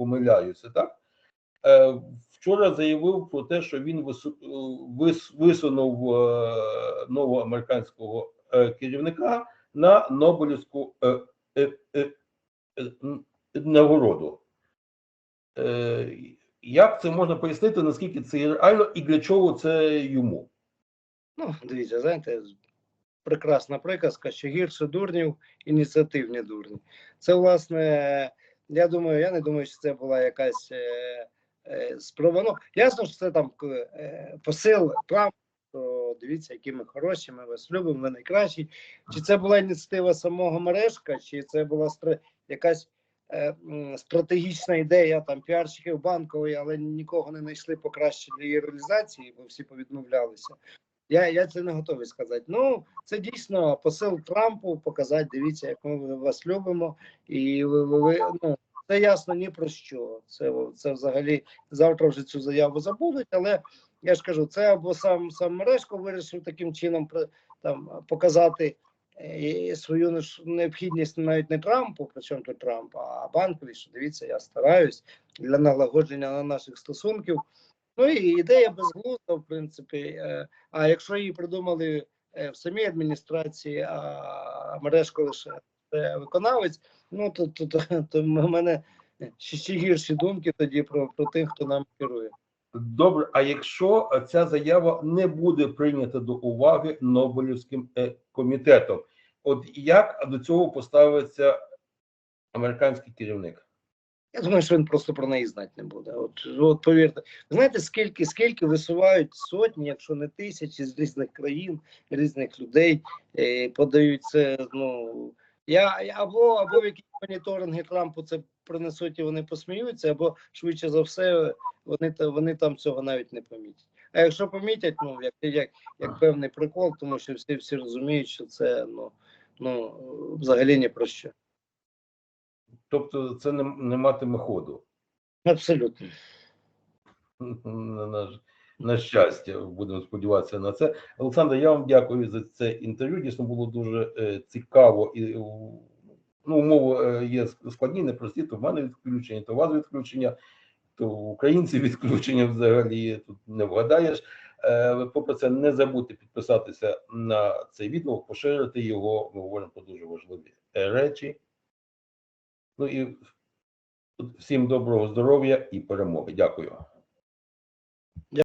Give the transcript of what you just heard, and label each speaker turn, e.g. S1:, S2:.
S1: помиляюся, так? Е, Вчора заявив про те, що він е, вис- висунув е, нового американського керівника на Нобелівську нагороду. Як це можна пояснити, наскільки це реально і для чого це йому?
S2: Ну, дивіться, знаєте, прекрасна приказка, що гірше дурнів, ініціативні дурні. Це, власне, я думаю, я не думаю, що це була якась е, е, спроба. Ну, ясно, що це там е, посил Трампа, що дивіться, які ми хороші, ми вас любимо, ви найкращі. Чи це була ініціатива самого мережка, чи це була стра- якась е, стратегічна ідея там піарщиків банкової, але нікого не знайшли покраще для її реалізації, бо всі повідмовлялися. Я, я це не готовий сказати. Ну, це дійсно посил Трампу показати, дивіться, як ми вас любимо, і ви, ви, ну, це ясно ні про що. Це, це взагалі завтра вже цю заяву забудуть, але я ж кажу, це або сам сам Мережко вирішив таким чином там показати е, свою необхідність навіть не Трампу, причому тут Трамп, а банкові, що дивіться, я стараюсь для налагодження на наших стосунків. Ну і ідея безглузда, в принципі. е, А якщо її придумали е, в самій адміністрації, а мережко лише виконавець, ну то, то, то, то в мене ще, ще гірші думки тоді про, про тих, хто нам керує.
S1: Добре, а якщо ця заява не буде прийнята до уваги Нобелівським е, комітетом, от як до цього поставиться американський керівник?
S2: Я думаю, що він просто про неї знати не буде. От, от повірте, знаєте, скільки скільки висувають сотні, якщо не тисячі з різних країн, різних людей, е, подають це. Ну я я- або або в якісь моніторинги Трампу це принесуть і вони посміються, або швидше за все вони вони там цього навіть не помітять. А якщо помітять, ну як як, як певний прикол, тому що всі всі розуміють, що це ну ну взагалі ні про що.
S1: Тобто це не, не матиме ходу.
S2: Абсолютно.
S1: на, на, на щастя, будемо сподіватися на це. Олександр, я вам дякую за це інтерв'ю. Дійсно було дуже е, цікаво і е, ну, умови е, є складні, непрості. То в мене відключення, то у вас відключення, то в українців відключення взагалі тут не вгадаєш. Е, попри це, не забудьте підписатися на цей відео, поширити його. Ми говоримо про дуже важливі речі. Ну і всім доброго здоров'я і перемоги. Дякую.